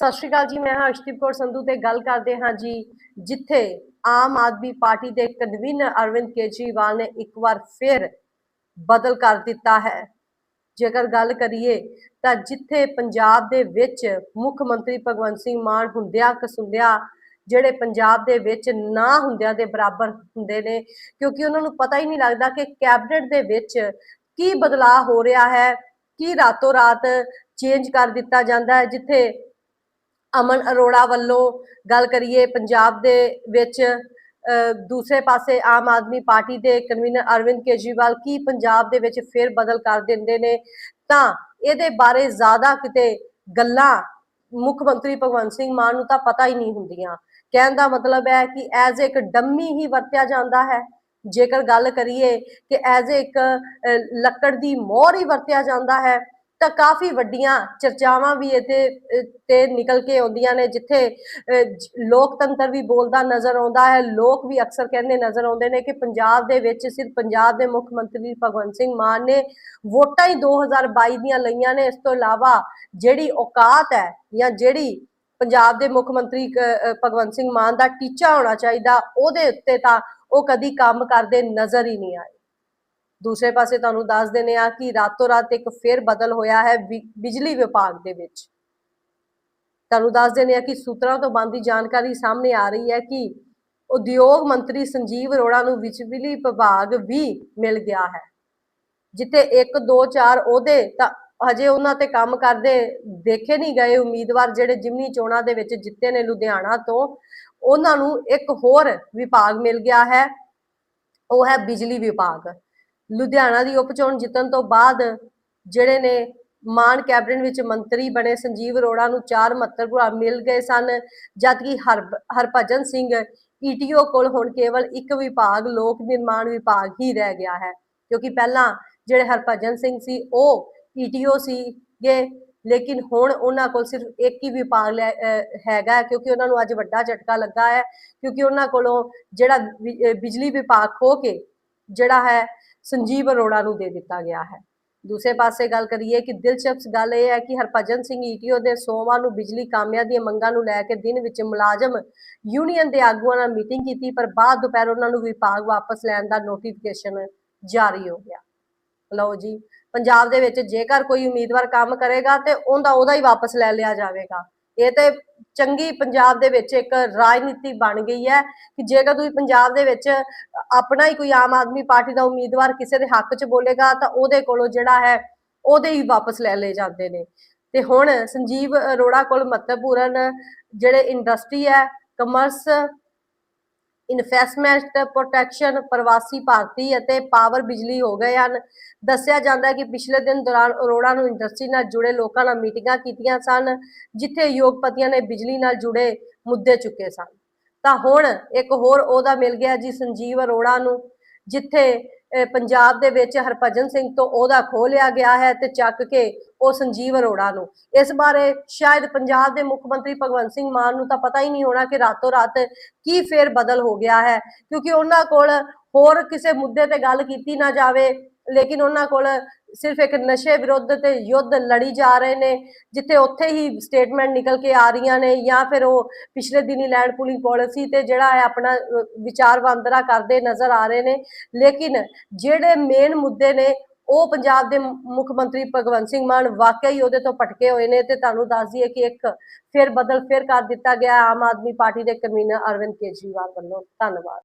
ਸਤਿ ਸ਼੍ਰੀ ਅਕਾਲ ਜੀ, ਮੈਂ ਹਰਸ਼ਦੀਪ ਕੌਰ ਸੰਧੂ ਤੇ ਗੱਲ ਕਰਦੇ ਹਾਂ ਜੀ, ਜਿੱਥੇ ਆਮ ਆਦਮੀ ਪਾਰਟੀ ਦੇ ਕਨਵੀਨਰ ਅਰਵਿੰਦ ਕੇਜਰੀਵਾਲ ਨੇ ਇੱਕ ਵਾਰ ਫਿਰ ਬਦਲ ਕਰ ਦਿੱਤਾ ਹੈ। ਜੇਕਰ ਗੱਲ ਕਰੀਏ ਤਾਂ ਜਿੱਥੇ ਪੰਜਾਬ ਦੇ ਵਿੱਚ ਮੁੱਖ ਮੰਤਰੀ ਭਗਵੰਤ ਸਿੰਘ ਮਾਨ ਹੁੰਦਿਆਂ ਕਸੁੰਦਿਆਂ, ਜਿਹੜੇ ਪੰਜਾਬ ਦੇ ਵਿੱਚ ਨਾ ਹੁੰਦਿਆਂ ਦੇ ਬਰਾਬਰ ਹੁੰਦੇ ਨੇ, ਕਿਉਂਕਿ ਉਹਨਾਂ ਨੂੰ ਪਤਾ ਹੀ ਨਹੀਂ ਲੱਗਦਾ ਕਿ ਕੈਬਨਿਟ ਦੇ ਵਿੱਚ ਕੀ ਬਦਲਾਅ ਹੋ ਰਿਹਾ ਹੈ, ਕੀ ਰਾਤੋਂ ਰਾਤ ਚੇਂਜ ਕਰ ਦਿੱਤਾ ਜਾਂਦਾ ਹੈ, ਜਿੱਥੇ ਅਮਨ ਅਰੋੜਾ ਵੱਲੋਂ ਗੱਲ ਕਰੀਏ ਪੰਜਾਬ ਦੇ ਵਿੱਚ ਅਹ, ਦੂਸਰੇ ਪਾਸੇ ਆਮ ਆਦਮੀ ਪਾਰਟੀ ਦੇ ਕਨਵੀਨਰ ਅਰਵਿੰਦ ਕੇਜਰੀਵਾਲ ਕੀ ਪੰਜਾਬ ਦੇ ਵਿੱਚ ਫਿਰ ਬਦਲ ਕਰ ਦਿੰਦੇ ਨੇ? ਤਾਂ ਇਹਦੇ ਬਾਰੇ ਜ਼ਿਆਦਾ ਕਿਤੇ ਗੱਲਾਂ ਮੁੱਖ ਮੰਤਰੀ ਭਗਵੰਤ ਸਿੰਘ ਮਾਨ ਨੂੰ ਤਾਂ ਪਤਾ ਹੀ ਨਹੀਂ ਹੁੰਦੀਆਂ। ਕਹਿਣ ਦਾ ਮਤਲਬ ਹੈ ਕਿ ਐਜ਼ ਇੱਕ ਡੰਮੀ ਹੀ ਵਰਤਿਆ ਜਾਂਦਾ ਹੈ। ਜੇਕਰ ਗੱਲ ਕਰੀਏ ਕਿ ਐਜ਼ ਇੱਕ ਲੱਕੜ ਦੀ ਮੋਹਰ ਹੀ ਵਰਤਿਆ ਜਾਂਦਾ ਹੈ ਤਾਂ ਕਾਫੀ ਵੱਡੀਆਂ ਚਰਚਾਵਾਂ ਵੀ ਇਹਦੇ ਤੇ ਨਿਕਲ ਕੇ ਆਉਂਦੀਆਂ ਨੇ, ਜਿੱਥੇ ਲੋਕਤੰਤਰ ਵੀ ਬੋਲਦਾ ਨਜ਼ਰ ਆਉਂਦਾ ਹੈ। ਲੋਕ ਵੀ ਅਕਸਰ ਕਹਿੰਦੇ ਨਜ਼ਰ ਆਉਂਦੇ ਨੇ ਕਿ ਪੰਜਾਬ ਦੇ ਵਿੱਚ ਸਿਰਫ ਪੰਜਾਬ ਦੇ ਮੁੱਖ ਮੰਤਰੀ ਭਗਵੰਤ ਸਿੰਘ ਮਾਨ ਨੇ ਵੋਟਾਂ ਹੀ 2022 ਦੀਆਂ ਲਈਆਂ ਨੇ। ਇਸ ਤੋਂ ਇਲਾਵਾ ਜਿਹੜੀ ਔਕਾਤ ਹੈ ਜਾਂ ਜਿਹੜੀ ਪੰਜਾਬ ਦੇ ਮੁੱਖ ਮੰਤਰੀ ਭਗਵੰਤ ਸਿੰਘ ਮਾਨ ਦਾ ਟੀਚਾ ਹੋਣਾ ਚਾਹੀਦਾ, ਉਹਦੇ ਉੱਤੇ ਤਾਂ ਉਹ ਕਦੀ ਕੰਮ ਕਰਦੇ ਨਜ਼ਰ ਹੀ ਨਹੀਂ ਆਏ। ਦੂਸਰੇ ਪਾਸੇ ਤੁਹਾਨੂੰ ਦੱਸ ਦਿੰਦੇ ਆ ਕਿ ਰਾਤੋਂ ਰਾਤ ਇੱਕ ਫੇਰ ਬਦਲ ਹੋਇਆ ਹੈ ਬਿ- ਬਿਜਲੀ ਵਿਭਾਗ ਦੇ ਵਿੱਚ। ਤੁਹਾਨੂੰ ਦੱਸ ਦਿੰਦੇ ਆ ਕਿ ਸੂਤਰਾਂ ਤੋਂ ਬੰਦੀ ਜਾਣਕਾਰੀ ਸਾਹਮਣੇ ਆ ਰਹੀ ਹੈ ਕਿ ਉਦਯੋਗ ਮੰਤਰੀ ਸੰਜੀਵ ਅਰੋੜਾ ਨੂੰ ਬਿਜਲੀ ਵਿਭਾਗ ਵੀ ਮਿਲ ਗਿਆ ਹੈ। ਜਿੱਥੇ 1 2 4 ਉਹਦੇ ਤਾਂ ਹਜੇ ਉਹਨਾਂ ਤੇ ਕੰਮ ਕਰਦੇ ਦੇਖੇ ਨਹੀਂ ਗਏ ਉਮੀਦਵਾਰ ਜਿਹੜੇ ਜਿਮਨੀ ਚੋਣਾਂ ਦੇ ਵਿੱਚ ਜਿੱਤੇ ਨੇ ਲੁਧਿਆਣਾ ਤੋਂ, ਉਹਨਾਂ ਨੂੰ ਇੱਕ ਹੋਰ ਵਿਭਾਗ ਮਿਲ ਗਿਆ ਹੈ, ਉਹ ਹੈ ਬਿਜਲੀ ਵਿਭਾਗ। ਲੁਧਿਆਣਾ ਦੀ ਉਪਚੋਣ ਜਿੱਤਣ ਤੋਂ ਬਾਅਦ ਜਿਹੜੇ ਨੇ ਮਾਨ ਕੈਬਨਿਟ ਵਿੱਚ ਮੰਤਰੀ ਬਣੇ ਸੰਜੀਵ ਅਰੋੜਾ ਨੂੰ ਚਾਰ ਮਹੱਤਵਪੂਰਨ ਮਿਲ ਗਏ ਸਨ, ਜਦਕਿ ਹਰ ਹਰਭਜਨ ਸਿੰਘ ਈਟੀਓ ਕੋਲ ਹੁਣ ਕੇਵਲ ਇੱਕ ਵਿਭਾਗ, ਲੋਕ ਨਿਰਮਾਣ ਵਿਭਾਗ ਹੀ ਰਹਿ ਗਿਆ ਹੈ, ਕਿਉਂਕਿ ਪਹਿਲਾਂ ਜਿਹੜੇ ਹਰਭਜਨ ਸਿੰਘ ਸੀ, ਉਹ ਈਟੀਓ ਸੀਗੇ, ਲੇਕਿਨ ਹੁਣ ਉਹਨਾਂ ਕੋਲ ਸਿਰਫ ਇੱਕ ਹੀ ਵਿਭਾਗ ਲੈ- ਅਹ, ਹੈਗਾ ਹੈ, ਕਿਉਂਕਿ ਉਹਨਾਂ ਨੂੰ ਅੱਜ ਵੱਡਾ ਝਟਕਾ ਲੱਗਾ ਹੈ, ਕਿਉਂਕਿ ਉਹਨਾਂ ਕੋਲੋਂ ਜਿਹੜਾ ਬਿਜਲੀ ਵਿਭਾਗ ਖੋ ਕੇ ਜਿਹੜਾ ਹੈ ਸੰਜੀਵ ਅਰੋੜਾ ਨੂੰ ਦੇ ਦਿੱਤਾ ਗਿਆ ਹੈ। ਦੂਸਰੇ ਪਾਸੇ ਗੱਲ ਕਰੀਏ ਕਿ ਦਿਲਚਸਪ ਗੱਲ ਇਹ ਹੈ ਕਿ ਹਰਭਜਨ ਸਿੰਘ ਈਟੀਓ ਦੇ ਸੋਮਵਾਰ ਨੂੰ ਬਿਜਲੀ ਕਾਮਿਆਂ ਦੀਆਂ ਮੰਗਾਂ ਨੂੰ ਲੈ ਕੇ ਦਿਨ ਵਿੱਚ ਮੁਲਾਜ਼ਮ ਯੂਨੀਅਨ ਦੇ ਆਗੂਆਂ ਨਾਲ ਮੀਟਿੰਗ ਕੀਤੀ, ਪਰ ਬਾਅਦ ਦੁਪਹਿਰ ਉਹਨਾਂ ਨੂੰ ਵਿਭਾਗ ਵਾਪਸ ਲੈਣ ਦਾ ਨੋਟੀਫਿਕੇਸ਼ਨ ਜਾਰੀ ਹੋ ਗਿਆ। ਲਓ ਜੀ, ਪੰਜਾਬ ਦੇ ਵਿੱਚ ਜੇਕਰ ਕੋਈ ਉਮੀਦਵਾਰ ਕੰਮ ਕਰੇਗਾ ਤੇ ਉਹਦਾ ਉਹਦਾ ਹੀ ਵਾਪਸ ਲੈ ਲਿਆ ਜਾਵੇਗਾ। ਇਹ ਤੇ ਚੰਗੀ ਪੰਜਾਬ ਦੇ ਵਿੱਚ ਇੱਕ ਰਾਜਨੀਤੀ ਬਣ ਗਈ ਹੈ ਕਿ ਜੇਕਰ ਤੁਸੀਂ ਪੰਜਾਬ ਦੇ ਵਿੱਚ ਆਪਣਾ ਹੀ ਕੋਈ ਆਮ ਆਦਮੀ ਪਾਰਟੀ ਦਾ ਉਮੀਦਵਾਰ ਕਿਸੇ ਦੇ ਹੱਕ 'ਚ ਬੋਲੇਗਾ ਤਾਂ ਉਹਦੇ ਕੋਲੋਂ ਜਿਹੜਾ ਹੈ ਉਹਦੇ ਹੀ ਵਾਪਸ ਲੈ ਲਏ ਜਾਂਦੇ ਨੇ। ਤੇ ਹੁਣ ਸੰਜੀਵ ਅਰੋੜਾ ਕੋਲ ਮਹੱਤਵਪੂਰਨ ਜਿਹੜੇ ਇੰਡਸਟਰੀ ਹੈ ਕਮਰਸ ਇਨਵੈਸਟਮੈਂਟ ਪ੍ਰੋਟੈਕਸ਼ਨ ਪ੍ਰਵਾਸੀ ਭਾਰਤੀ ਅਤੇ ਪਾਵਰ ਬਿਜਲੀ ਹੋ ਗਏ ਹਨ। ਦੱਸਿਆ ਜਾਂਦਾ ਹੈ ਕਿ ਪਿਛਲੇ ਦਿਨ ਦੌਰਾਨ ਅਰੋੜਾ ਨੂੰ ਇੰਡਸਟਰੀ ਨਾਲ ਜੁੜੇ ਲੋਕਾਂ ਨਾਲ ਮੀਟਿੰਗਾਂ ਕੀਤੀਆਂ ਸਨ, ਜਿੱਥੇ ਯੋਗਪਤੀਆਂ ਨੇ ਬਿਜਲੀ ਨਾਲ ਜੁੜੇ ਮੁੱਦੇ ਚੁੱਕੇ ਸਨ। ਤਾਂ ਹੁਣ ਇੱਕ ਹੋਰ ਉਹਦਾ ਮਿਲ ਗਿਆ ਜੀ ਸੰਜੀਵ ਅਰੋੜਾ ਨੂੰ, ਜਿੱਥੇ ਪੰਜਾਬ ਦੇ ਵਿੱਚ ਹਰਭਜਨ ਸਿੰਘ ਤੋਂ ਉਹਦਾ ਖੋਹ ਲਿਆ ਗਿਆ ਹੈ ਤੇ ਚੱਕ ਕੇ ਉਹ ਸੰਜੀਵ ਅਰੋੜਾ ਨੂੰ। ਇਸ ਬਾਰੇ ਸ਼ਾਇਦ ਪੰਜਾਬ ਦੇ ਮੁੱਖ ਮੰਤਰੀ ਭਗਵੰਤ ਸਿੰਘ ਮਾਨ ਨੂੰ ਤਾਂ ਪਤਾ ਹੀ ਨਹੀਂ ਹੋਣਾ ਕਿ ਰਾਤੋਂ ਰਾਤ ਕੀ ਫੇਰ ਬਦਲ ਹੋ ਗਿਆ ਹੈ, ਕਿਉਂਕਿ ਉਹਨਾਂ ਕੋਲ ਹੋਰ ਕਿਸੇ ਮੁੱਦੇ ਤੇ ਗੱਲ ਕੀਤੀ ਨਾ ਜਾਵੇ, ਲੇਕਿਨ ਉਹਨਾਂ ਕੋਲ ਸਿਰਫ ਇੱਕ ਨਸ਼ੇ ਵਿਰੁੱਧ ਤੇ ਯੁੱਧ ਲੜੀ ਜਾ ਰਹੇ ਨੇ, ਜਿੱਥੇ ਉੱਥੇ ਹੀ ਸਟੇਟਮੈਂਟ ਨਿਕਲ ਕੇ ਆ ਰਹੀਆਂ ਨੇ ਜਾਂ ਫਿਰ ਉਹ ਪਿਛਲੇ ਦਿਨੀ ਲੈਂਡ ਪੂਲਿੰਗ ਪਾਲਿਸੀ ਤੇ ਜਿਹੜਾ ਹੈ ਆਪਣਾ ਵਿਚਾਰ ਵੰਦਰਾ ਕਰਦੇ ਨਜ਼ਰ ਆ ਰਹੇ ਨੇ। ਲੇਕਿਨ ਜਿਹੜੇ ਮੇਨ ਮੁੱਦੇ ਨੇ, ਉਹ ਪੰਜਾਬ ਦੇ ਮੁੱਖ ਮੰਤਰੀ ਭਗਵੰਤ ਸਿੰਘ ਮਾਨ ਵਾਕਿਆ ਹੀ ਉਹਦੇ ਤੋਂ ਭਟਕੇ ਹੋਏ ਨੇ ਤੇ ਤੁਹਾਨੂੰ ਦੱਸ ਦਈਏ ਕਿ ਇੱਕ ਫਿਰ ਬਦਲ ਫਿਰ ਕਰ ਦਿੱਤਾ ਗਿਆ। ਆਮ ਆਦਮੀ ਪਾਰਟੀ ਦੇ ਕਨਵੀਨਰ ਅਰਵਿੰਦ ਕੇਜਰੀਵਾਲ ਵੱਲੋਂ। ਧੰਨਵਾਦ।